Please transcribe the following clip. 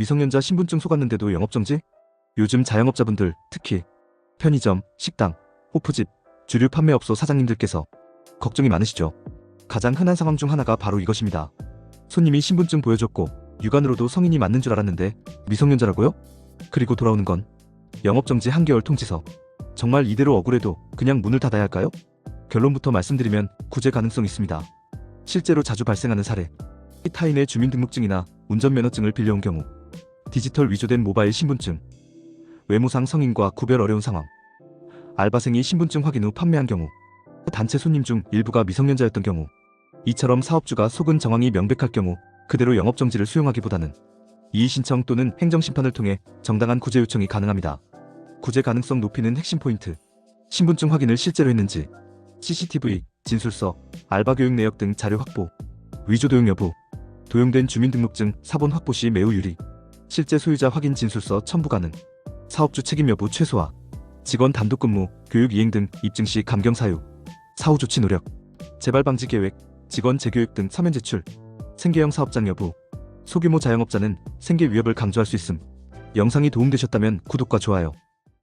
미성년자 신분증 속았는데도 영업정지? 요즘 자영업자분들, 특히 편의점, 식당, 호프집, 주류 판매업소 사장님들께서 걱정이 많으시죠? 가장 흔한 상황 중 하나가 바로 이것입니다. 손님이 신분증 보여줬고 육안으로도 성인이 맞는 줄 알았는데 미성년자라고요? 그리고 돌아오는 건 영업정지 한개월 통지서. 정말 이대로 억울해도 그냥 문을 닫아야 할까요? 결론부터 말씀드리면 구제 가능성 있습니다. 실제로 자주 발생하는 사례. 타인의 주민등록증이나 운전면허증을 빌려온 경우 디지털 위조된 모바일 신분증 외모상 성인과 구별 어려운 상황 알바생이 신분증 확인 후 판매한 경우 단체 손님 중 일부가 미성년자였던 경우 이처럼 사업주가 속은 정황이 명백할 경우 그대로 영업정지를 수용하기보다는 이의신청 또는 행정심판을 통해 정당한 구제 요청이 가능합니다. 구제 가능성 높이는 핵심 포인트 신분증 확인을 실제로 했는지 CCTV, 진술서, 알바 교육 내역 등 자료 확보 위조 도용 여부 도용된 주민등록증 사본 확보 시 매우 유리 실제 소유자 확인 진술서 첨부 가능 사업주 책임 여부 최소화 직원 단독 근무 교육 이행 등 입증 시 감경 사유 사후 조치 노력 재발 방지 계획 직원 재교육 등 서면 제출 생계형 사업장 여부 소규모 자영업자는 생계 위협을 강조할 수 있음. 영상이 도움되셨다면 구독과 좋아요